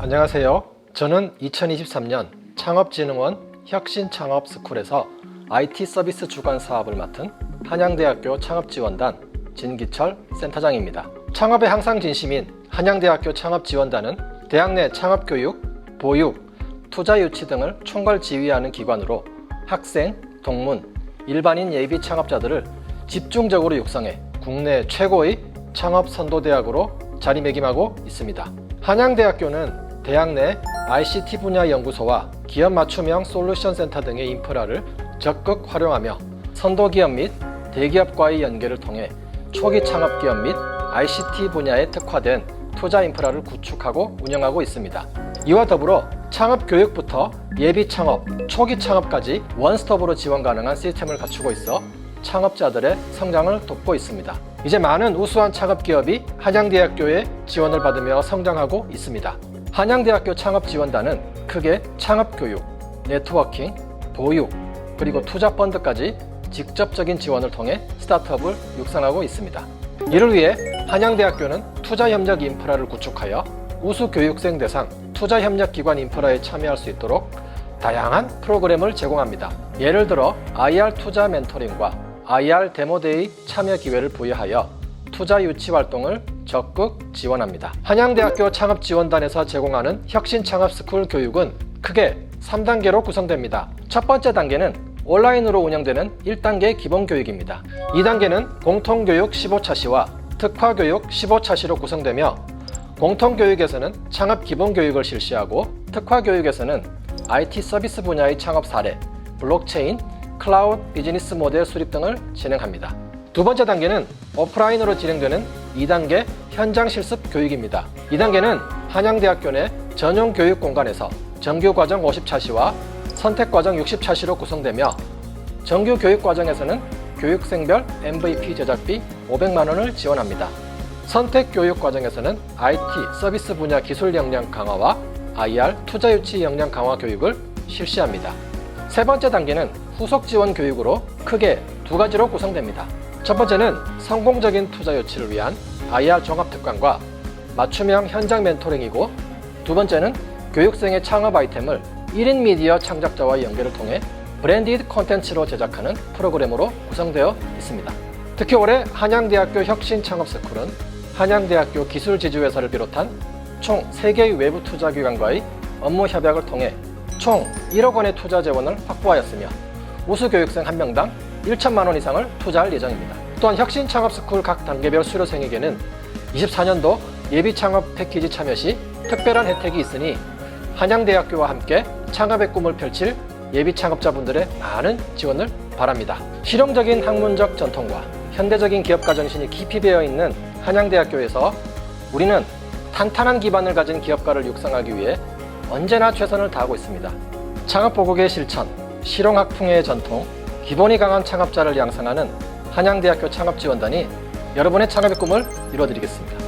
안녕하세요. 저는 2023년 창업진흥원 혁신창업스쿨에서 IT 서비스 주관 사업을 맡은 한양대학교 창업지원단 진기철 센터장입니다. 창업에 항상 진심인 한양대학교 창업지원단은 대학 내 창업교육, 보육, 투자 유치 등을 총괄 지휘하는 기관으로 학생, 동문, 일반인 예비 창업자들을 집중적으로 육성해 국내 최고의 창업 선도대학으로 자리매김하고 있습니다. 한양대학교는 대학 내 ICT 분야 연구소와 기업 맞춤형 솔루션 센터 등의 인프라를 적극 활용하며 선도 기업 및 대기업과의 연계를 통해 초기 창업 기업 및 ICT 분야에 특화된 투자 인프라를 구축하고 운영하고 있습니다. 이와 더불어 창업 교육부터 예비 창업, 초기 창업까지 원스톱으로 지원 가능한 시스템을 갖추고 있어 창업자들의 성장을 돕고 있습니다. 이제 많은 우수한 창업 기업이 한양대학교의 지원을 받으며 성장하고 있습니다. 한양대학교 창업지원단은 크게 창업교육, 네트워킹, 보육, 그리고 투자 펀드까지 직접적인 지원을 통해 스타트업을 육성하고 있습니다. 이를 위해 한양대학교는 투자협력 인프라를 구축하여 우수 교육생 대상 투자협력기관 인프라에 참여할 수 있도록 다양한 프로그램을 제공합니다. 예를 들어 IR 투자 멘토링과 IR 데모데이 참여 기회를 부여하여 투자 유치 활동을 적극 지원합니다. 한양대학교 창업지원단에서 제공하는 혁신 창업 스쿨 교육은 크게 3단계로 구성됩니다. 첫 번째 단계는 온라인으로 운영되는 1단계 기본 교육입니다. 2단계는 공통교육 15차시와 특화교육 15차시로 구성되며 공통교육에서는 창업 기본 교육을 실시하고 특화교육에서는 IT 서비스 분야의 창업 사례, 블록체인, 클라우드 비즈니스 모델 수립 등을 진행합니다. 두 번째 단계는 오프라인으로 진행되는 2단계 현장 실습 교육입니다. 2단계는 한양대학교 내 전용 교육 공간에서 정규 과정 50차시와 선택 과정 60차시로 구성되며 정규 교육 과정에서는 교육생별 MVP 제작비 500만 원을 지원합니다. 선택 교육 과정에서는 IT 서비스 분야 기술 역량 강화와 IR 투자 유치 역량 강화 교육을 실시합니다. 세 번째 단계는 후속 지원 교육으로 크게 두 가지로 구성됩니다. 첫 번째는 성공적인 투자 유치를 위한 IR 종합 특강과 맞춤형 현장 멘토링이고 두 번째는 교육생의 창업 아이템을 1인 미디어 창작자와의 연계를 통해 브랜디드 콘텐츠로 제작하는 프로그램으로 구성되어 있습니다. 특히 올해 한양대학교 혁신창업스쿨은 한양대학교 기술지주회사를 비롯한 총 3개의 외부 투자기관과의 업무 협약을 통해 총 1억 원의 투자 재원을 확보하였으며 우수 교육생 1명당 1천만 원 이상을 투자할 예정입니다. 또한 혁신 창업 스쿨 각 단계별 수료생에게는 24년도 예비 창업 패키지 참여 시 특별한 혜택이 있으니 한양대학교와 함께 창업의 꿈을 펼칠 예비 창업자분들의 많은 지원을 바랍니다. 실용적인 학문적 전통과 현대적인 기업가 정신이 깊이 배어 있는 한양대학교에서 우리는 탄탄한 기반을 가진 기업가를 육성하기 위해 언제나 최선을 다하고 있습니다. 창업 보국의 실천, 실용학풍의 전통, 기본이 강한 창업자를 양성하는 한양대학교 창업지원단이 여러분의 창업의 꿈을 이루어드리겠습니다.